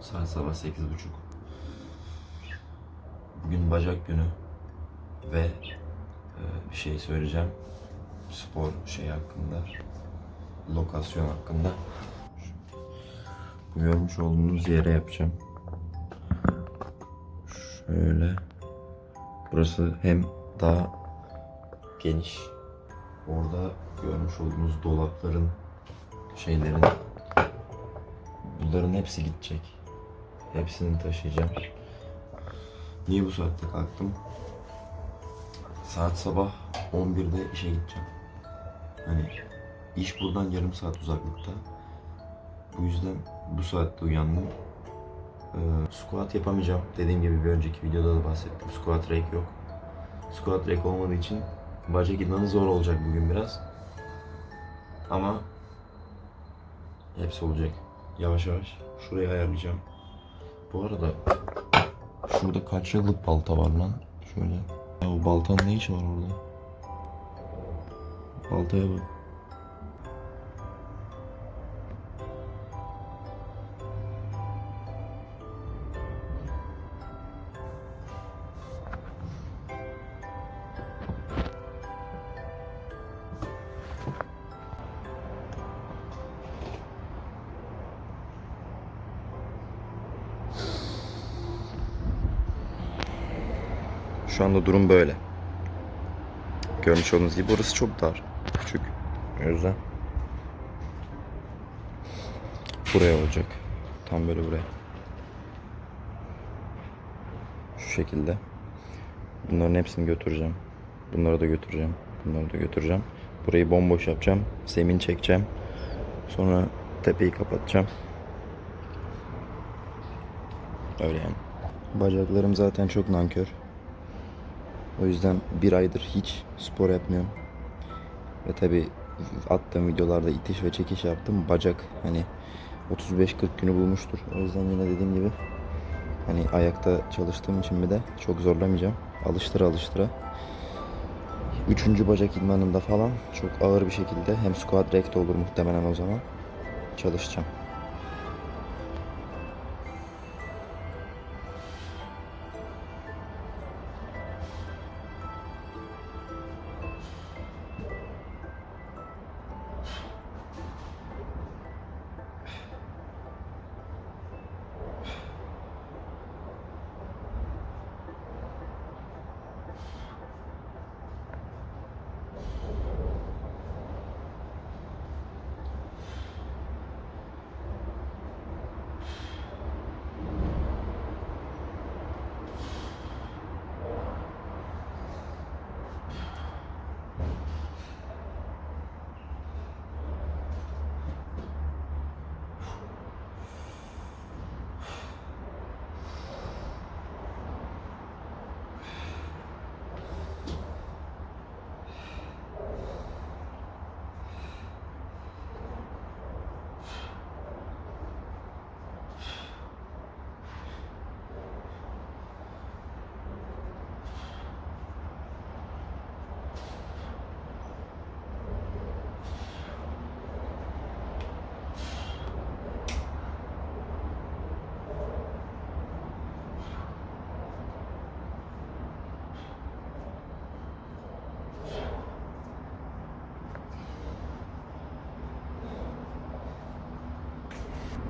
Saat sabah sekiz buçuk. Bugün bacak günü ve e, bir şey söyleyeceğim. Spor şey hakkında, lokasyon hakkında. Bu görmüş olduğunuz yere yapacağım. Şöyle. Burası hem daha geniş. Orada görmüş olduğunuz dolapların şeylerin bunların hepsi gidecek. Hepsini taşıyacağım. Niye bu saatte kalktım? Saat sabah 11'de işe gideceğim. Hani iş buradan yarım saat uzaklıkta. Bu yüzden bu saatte uyandım. Ee, squat yapamayacağım. Dediğim gibi bir önceki videoda da bahsettim. Squat rack yok. Squat rack olmadığı için bacak idmanı zor olacak bugün biraz. Ama hepsi olacak. Yavaş yavaş şurayı ayarlayacağım. Bu arada şurada kaç yıllık balta var lan? Şöyle. Ya bu baltanın ne işi var orada? Baltaya bak. Şu anda durum böyle. Görmüş olduğunuz gibi burası çok dar. Küçük. O yüzden buraya olacak. Tam böyle buraya. Şu şekilde. Bunların hepsini götüreceğim. Bunları da götüreceğim. Bunları da götüreceğim. Burayı bomboş yapacağım. Zemin çekeceğim. Sonra tepeyi kapatacağım. Öyle yani. Bacaklarım zaten çok nankör. O yüzden bir aydır hiç spor yapmıyorum. Ve tabi attığım videolarda itiş ve çekiş yaptım. Bacak hani 35-40 günü bulmuştur. O yüzden yine dediğim gibi hani ayakta çalıştığım için bir de çok zorlamayacağım. Alıştıra alıştıra. Üçüncü bacak idmanında falan çok ağır bir şekilde hem squat rack olur muhtemelen o zaman çalışacağım.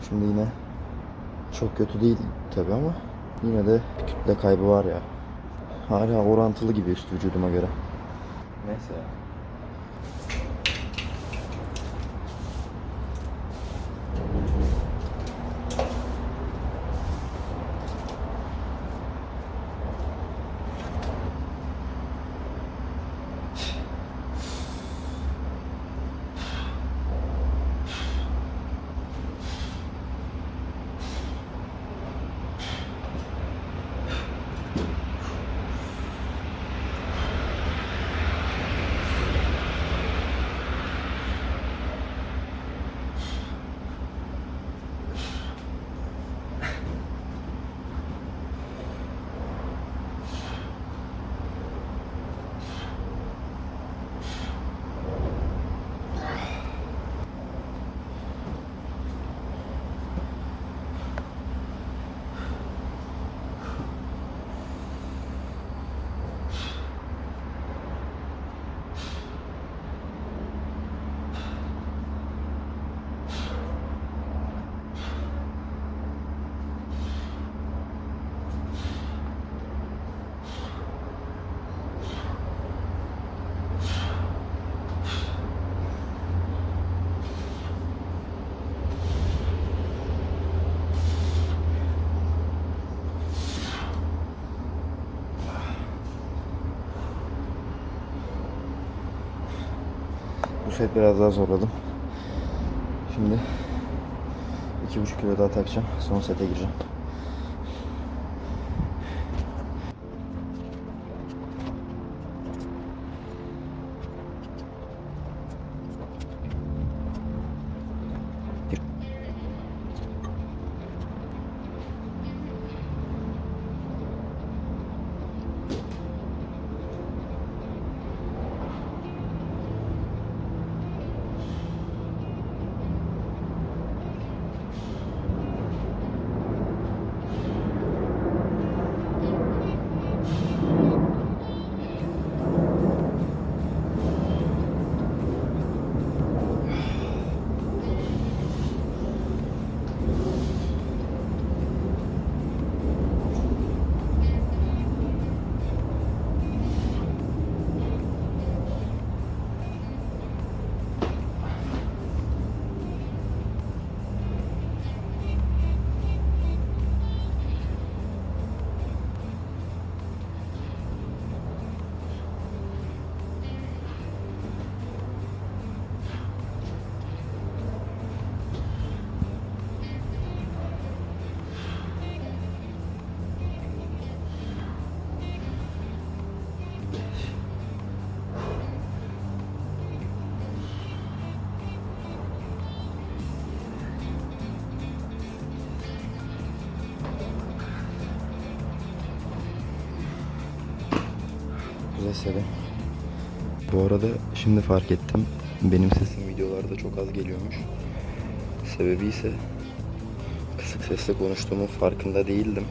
Şimdi yine çok kötü değil tabi ama yine de bir kütle kaybı var ya. Hala orantılı gibi üst vücuduma göre. Neyse ya. Set biraz daha zorladım. Şimdi 2,5 kilo daha takacağım. Son sete gireceğim. Güzel seri. Bu arada şimdi fark ettim. Benim sesim videolarda çok az geliyormuş. Sebebi ise kısık sesle konuştuğumun farkında değildim.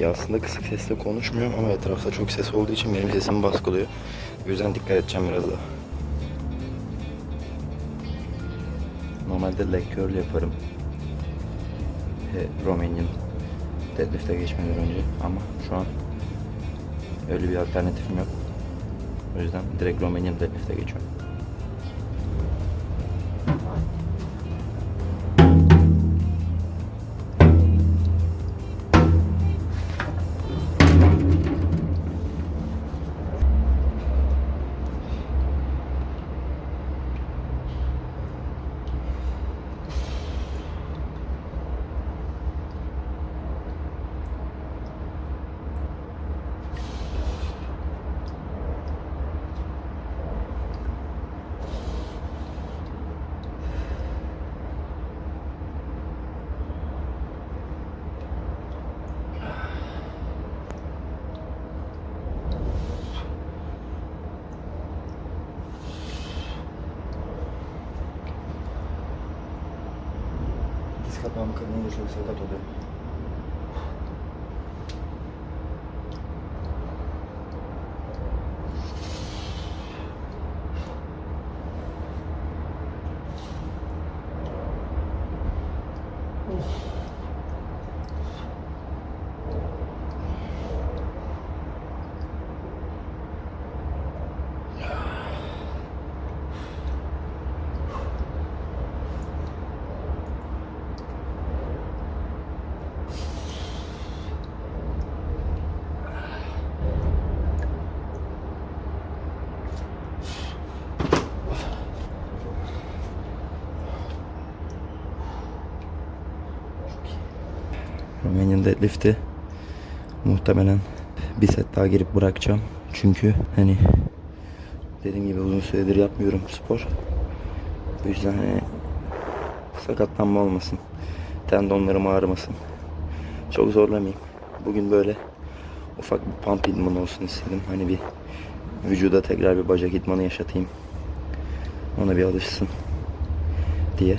Ya aslında kısık sesle konuşmuyorum ama etrafta çok ses olduğu için benim sesim baskılıyor. O yüzden dikkat edeceğim biraz daha. Normalde leg curl yaparım. He, Romanian deadlift'e geçmeden önce ama şu an öyle bir alternatifim yok. O yüzden direkt Romanian deadlift'e geçiyorum. Diz kapağımı kırınca çok sakat oluyor. Romanian deadlift'i muhtemelen bir set daha girip bırakacağım. Çünkü hani dediğim gibi uzun süredir yapmıyorum spor. Bu yüzden hani sakatlanma olmasın. Tendonlarım ağrımasın. Çok zorlamayayım. Bugün böyle ufak bir pump idmanı olsun istedim. Hani bir vücuda tekrar bir bacak idmanı yaşatayım. Ona bir alışsın diye.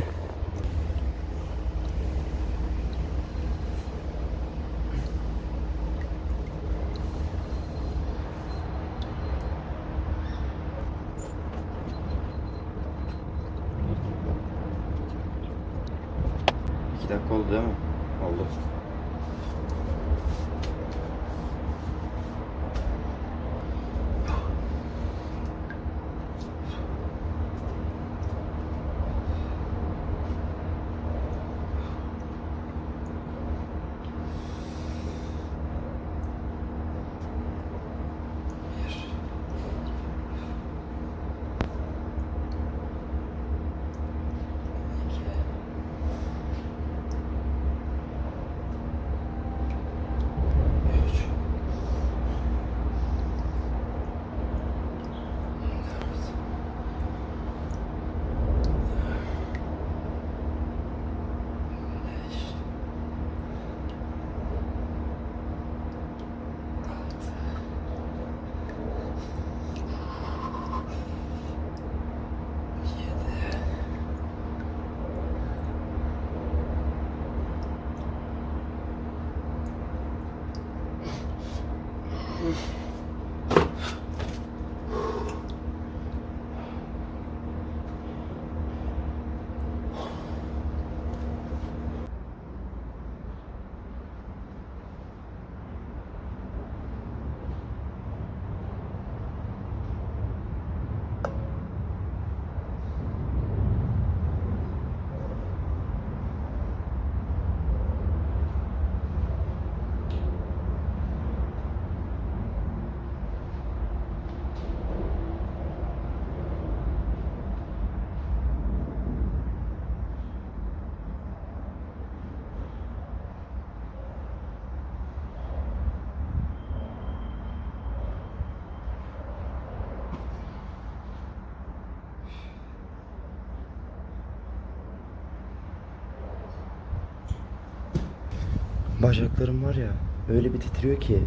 Bacaklarım var ya öyle bir titriyor ki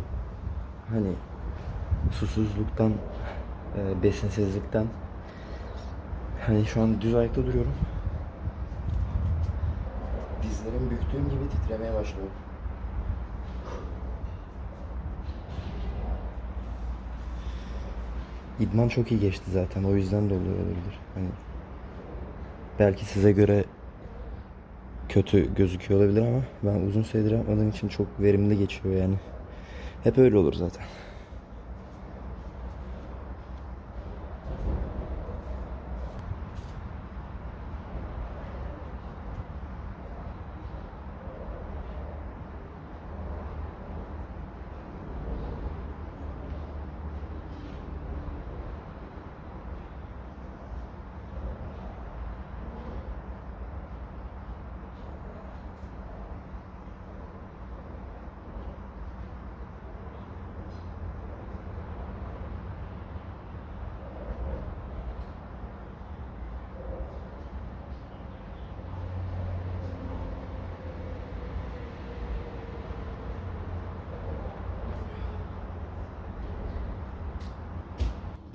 hani susuzluktan e, besinsizlikten hani şu an düz ayakta duruyorum. Dizlerim büktüğüm gibi titremeye başlıyor. İdman çok iyi geçti zaten. O yüzden de oluyor olabilir. Hani belki size göre kötü gözüküyor olabilir ama ben uzun süredir yapmadığım için çok verimli geçiyor yani. Hep öyle olur zaten.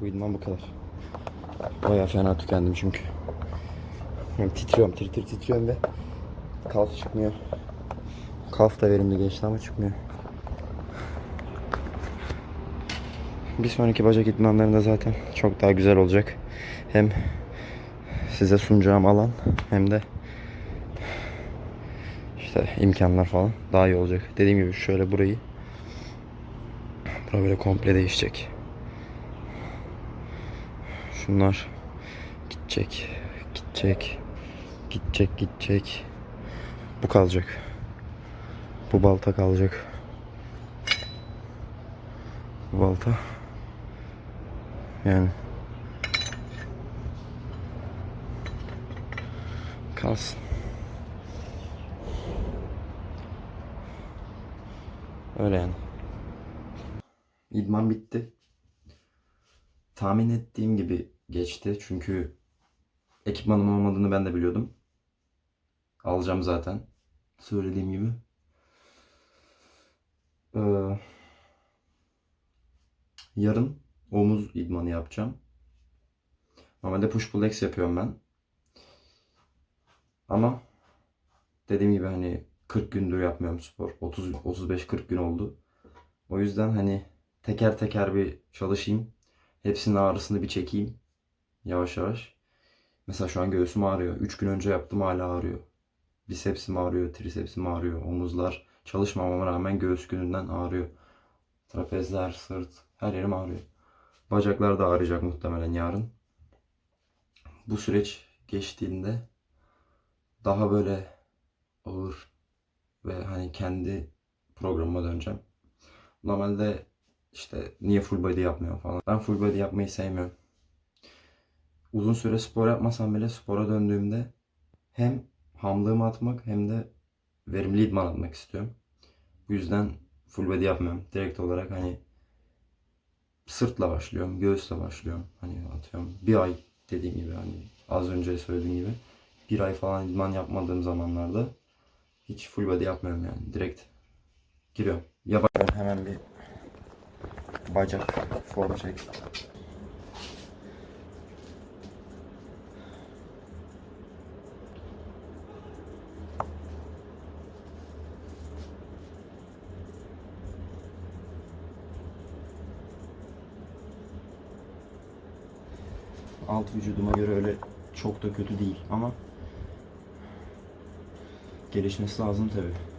Bu bu kadar. Baya fena tükendim çünkü. Yani titriyorum, tir tir titriyorum ve kalf çıkmıyor. Kalf da verimli geçti ama çıkmıyor. Bir sonraki bacak idmanlarında zaten çok daha güzel olacak. Hem size sunacağım alan hem de işte imkanlar falan daha iyi olacak. Dediğim gibi şöyle burayı bura böyle komple değişecek. Şunlar gidecek, gidecek, gidecek, gidecek. Bu kalacak. Bu balta kalacak. Bu balta. Yani kalsın. Öyle yani. İdman bitti. Tahmin ettiğim gibi geçti. Çünkü ekipmanım olmadığını ben de biliyordum. Alacağım zaten. Söylediğim gibi. Ee, yarın omuz idmanı yapacağım. Normalde push pull legs yapıyorum ben. Ama dediğim gibi hani 40 gündür yapmıyorum spor. 30 35-40 gün oldu. O yüzden hani teker teker bir çalışayım. Hepsinin ağrısını bir çekeyim. Yavaş yavaş. Mesela şu an göğsüm ağrıyor. 3 gün önce yaptım hala ağrıyor. Bisepsim ağrıyor, trisepsim ağrıyor. Omuzlar çalışmamama rağmen göğüs gününden ağrıyor. Trapezler, sırt, her yerim ağrıyor. Bacaklar da ağrıyacak muhtemelen yarın. Bu süreç geçtiğinde daha böyle ağır ve hani kendi programıma döneceğim. Normalde işte niye full body yapmıyorum falan. Ben full body yapmayı sevmiyorum. Uzun süre spor yapmasam bile spora döndüğümde hem hamlığımı atmak hem de verimli idman atmak istiyorum. Bu yüzden full body yapmıyorum. Direkt olarak hani sırtla başlıyorum, göğüsle başlıyorum. Hani atıyorum bir ay dediğim gibi hani az önce söylediğim gibi bir ay falan idman yapmadığım zamanlarda hiç full body yapmıyorum yani. Direkt giriyorum. Ya ben hemen bir bacak form çek. Alt vücuduma göre öyle çok da kötü değil ama gelişmesi lazım tabii.